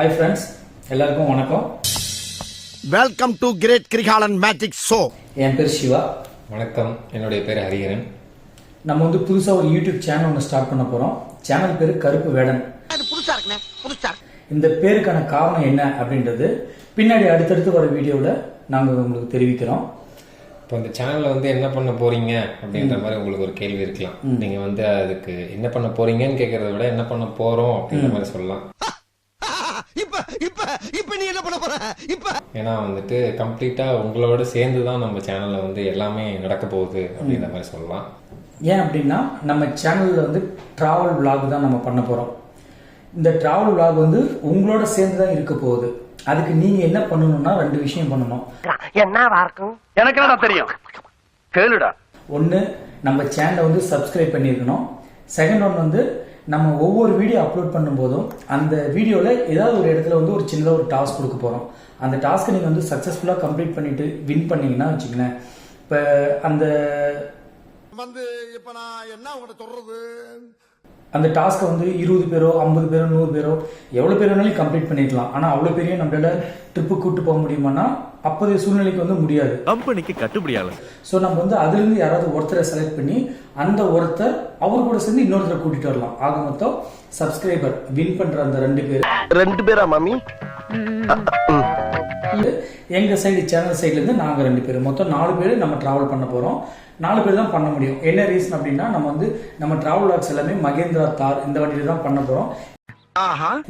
Hi friends எல்லாருக்கும் வணக்கம். Welcome to great Kirikalan magic show என் பேர் சிவா. வணக்கம். என்னுடைய பேர் ஹரிஹரன். நம்ம வந்து புதுசாக ஒரு யூடியூப் சேனல் ஒன்று ஸ்டார்ட் பண்ண போகிறோம் சேனல் பேர் கருப்பு வேடன். அது புதுசா இருக்குண்ணே புதுசா இந்த பேருக்கான காரணம் என்ன அப்படின்றது பின்னாடி அடுத்தடுத்து வர வீடியோவில் நாங்கள் உங்களுக்கு தெரிவிக்கிறோம். இப்போ இந்த சேனல்ல வந்து என்ன பண்ண போறீங்க அப்படின்ற மாதிரி உங்களுக்கு ஒரு கேள்வி இருக்கலாம். நீங்க வந்து அதுக்கு என்ன பண்ண போறீங்கன்னு கேட்கறத விட என்ன பண்ண போறோம் அப்படின்ற மாதிரி சொல்லலாம். இப்ப இப்ப இப்ப நீ என்ன பண்ண போற? இப்ப. ஏன்னா வந்துட்டு கம்ப்ளீட்டா உங்களோட சேர்ந்து தான் நம்ம சேனல்ல வந்து எல்லாமே நடக்க போகுது அப்படின்ற மாதிரி சொல்லலாம். ஏன் அப்படின்னா நம்ம சேனலில் வந்து ட்ராவல் vlog தான் நம்ம பண்ண போகிறோம் இந்த ட்ராவல் vlog வந்து உங்களோட சேர்ந்து தான் இருக்க போகுது. அதுக்கு நீங்கள் என்ன பண்ணணும்னா ரெண்டு விஷயம் பண்ணணும். எனக்கு என்னடா தெரியும்? கேளுடா. ஒன்று நம்ம சேனலை வந்து சப்ஸ்கிரைப் பண்ணியிருக்கணும். செகண்ட் ஒன் வந்து நம்ம ஒவ்வொரு வீடியோ அப்லோட் பண்ணும்போதும் அந்த வீடியோவில் ஏதாவது ஒரு இடத்துல வந்து ஒரு சின்னதாக ஒரு டாஸ்க் கொடுக்க போகிறோம் அந்த டாஸ்க்கை நீங்கள் வந்து சக்ஸஸ்ஃபுல்லாக கம்ப்ளீட் பண்ணிட்டு வின் பண்ணீங்கன்னா வச்சுங்களேன் இப்போ அந்த வந்து இப்ப நான் என்ன உங்கள்கிட்ட சொல்றது? அந்த டாஸ்க்கை வந்து இருபது பேரோ ஐம்பது பேரோ நூறு பேரோ எவ்வளோ பேர் வேணாலும் கம்ப்ளீட் பண்ணிக்கலாம். ஆனால் அவ்வளோ பெரிய நம்மளால ட்ரிப்பு கூட்டு போக முடியுமானா அப்போதைய சூழ்நிலைக்கு வந்து முடியாது. கம்பெனிக்கு கட்டுப்படியால ஸோ நம்ம வந்து அதுலேருந்து யாராவது ஒருத்தரை செலக்ட் பண்ணி அந்த ஒருத்தர் அவர் கூட சேர்ந்து இன்னொருத்தரை கூட்டிட்டு வரலாம். ஆக மொத்தம் சப்ஸ்கிரைபர் வின் பண்ற அந்த ரெண்டு பேர். ரெண்டு பேரா மாமி? எங்க சைடு சேனல் சைடுல இருந்து நாங்க ரெண்டு பேர். மொத்தம் நாலு பேர் நம்ம டிராவல் பண்ண போறோம். நாலு பேர் தான் பண்ண முடியும். என்ன ரீசன் அப்படின்னா நம்ம வந்து நம்ம டிராவல் லாக்ஸ் எல்லாமே மகேந்திரா தார் இந்த வண்டியில தான் பண்ண போறோம்.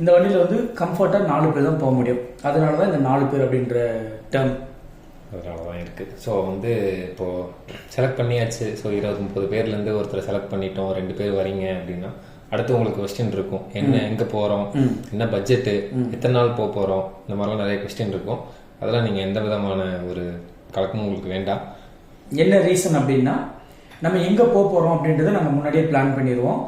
இந்த வண்டியில வந்து கம்ஃபர்ட்டா நாலு பேர் தான் போக முடியும். அதனால தான் இந்த நாலு பேர் அப்படின்ற டேர்ம் அதனால தான் இருக்கு. ஸோ வந்து இப்போ செலக்ட் பண்ணியாச்சு. ஸோ இருபது முப்பது பேர்லேருந்து ஒருத்தரை செலக்ட் பண்ணிட்டோம். ரெண்டு பேர் வரீங்க அப்படின்னா அடுத்து உங்களுக்கு கொஸ்டின் இருக்கும். என்ன எங்க போறோம்? என்ன பட்ஜெட்டு எத்தனை நாள் போக போறோம்? இந்த மாதிரிலாம் நிறைய கொஸ்டின் இருக்கும். அதெல்லாம் நீங்க எந்த விதமான ஒரு கலக்கமும் உங்களுக்கு வேண்டாம். என்ன ரீசன் அப்படின்னா நம்ம எங்க போக போறோம் அப்படின்றத நம்ம முன்னாடியே பிளான் பண்ணிடுவோம்.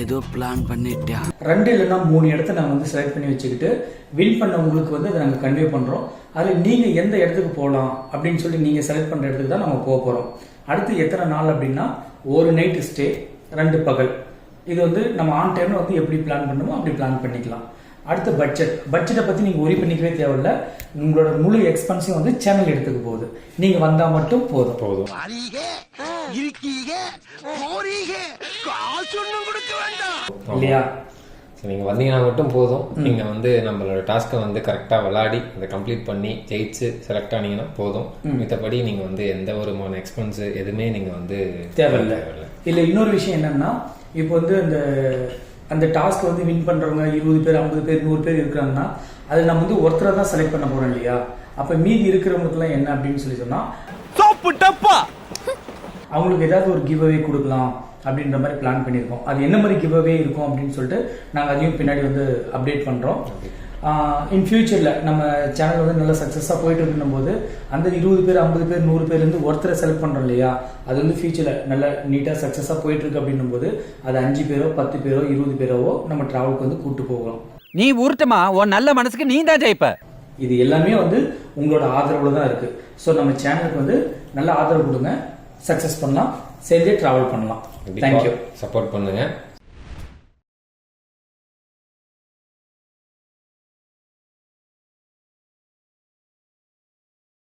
ஏதோ பிளான் பண்ணிட்டியா ரெண்டு இல்லைன்னா மூணு இடத்த நாங்கள் வந்து செலக்ட் பண்ணி வச்சுக்கிட்டு வின் பண்ணவங்களுக்கு வந்து அதை நாங்கள் கன்வே பண்ணுறோம் அதில் நீங்கள் எந்த இடத்துக்கு போகலாம் அப்படின்னு சொல்லி நீங்கள் செலக்ட் பண்ணுற இடத்துக்கு தான் நம்ம போக போகிறோம் அடுத்து எத்தனை நாள் அப்படின்னா ஒரு நைட்டு ஸ்டே ரெண்டு பகல். இது வந்து நம்ம ஆன் டைமில் வந்து எப்படி பிளான் பண்ணணுமோ அப்படி பிளான் பண்ணிக்கலாம். அடுத்து பட்ஜெட் பட்ஜெட்டை பற்றி நீங்கள் ஒரி பண்ணிக்கவே தேவையில்ல. உங்களோட முழு எக்ஸ்பென்ஸையும் வந்து சேனல் எடுத்துக்க போகுது. நீங்கள் வந்தால் மட்டும் போதும். போதும். வரீக இருக்கீக போறீக காசு ஒண்ணும் கொடுக்க வேண்டாம் இல்லையா ஸோ நீங்கள் வந்தீங்கன்னா மட்டும் போதும். நீங்கள் வந்து நம்மளோட டாஸ்க்கை வந்து கரெக்டாக விளாடி அதை கம்ப்ளீட் பண்ணி ஜெயிச்சு செலக்ட் ஆனீங்கன்னா போதும். மித்தபடி நீங்கள் வந்து எந்த விதமான எக்ஸ்பென்ஸ் எதுவுமே நீங்கள் வந்து தேவையில்லை. இல்லை இன்னொரு விஷயம் என்னன்னா இப்போ வந்து அந்த அந்த டாஸ்க் வந்து வின் பண்றவங்க இருபது பேர் ஐம்பது பேர் நூறு பேர் இருக்கிறாங்கன்னா அது நம்ம வந்து ஒருத்தரை தான் செலக்ட் பண்ண போறோம் இல்லையா? அப்ப மீதி இருக்கிறவங்களுக்குலாம் என்ன அப்படின்னு சொல்லி சொன்னா சோப்பு டப்பா! அவங்களுக்கு ஏதாவது ஒரு கிவ் அவே கொடுக்கலாம் அப்படின்ற மாதிரி பிளான் பண்ணியிருக்கோம். அது என்ன மாதிரி கிவ் அவே இருக்கும் அப்படின்னு சொல்லிட்டு நாங்கள் அதையும் பின்னாடி வந்து அப்டேட் பண்ணுறோம் இன் ஃபியூச்சரில் நம்ம சேனல் வந்து நல்ல சக்ஸஸாக போயிட்டு இருக்குன்னும் போது அந்த இருபது பேர் ஐம்பது பேர் நூறு பேர்லேருந்து ஒருத்தரை செலக்ட் பண்ணுறோம் இல்லையா? அது வந்து ஃபியூச்சரில் நல்ல நீட்டாக சக்ஸஸாக போயிட்டு இருக்கு அப்படின்னும் போது அது அஞ்சு பேரோ பத்து பேரோ இருபது பேரோவோ நம்ம ட்ராவலுக்கு வந்து கூட்டு போகலாம். நீ உருட்டுமா? உன் நல்ல மனசுக்கு நீ தான் ஜெயிப்ப. இது எல்லாமே வந்து உங்களோட ஆதரவுல தான் இருக்கு. ஸோ நம்ம சேனலுக்கு வந்து நல்ல ஆதரவு கொடுங்க. சக்ஸஸ் பண்ணலாம். சேர்ந்தே ட்ராவல் பண்ணலாம். தேங்க்யூ சப்போர்ட் பண்ணுங்க.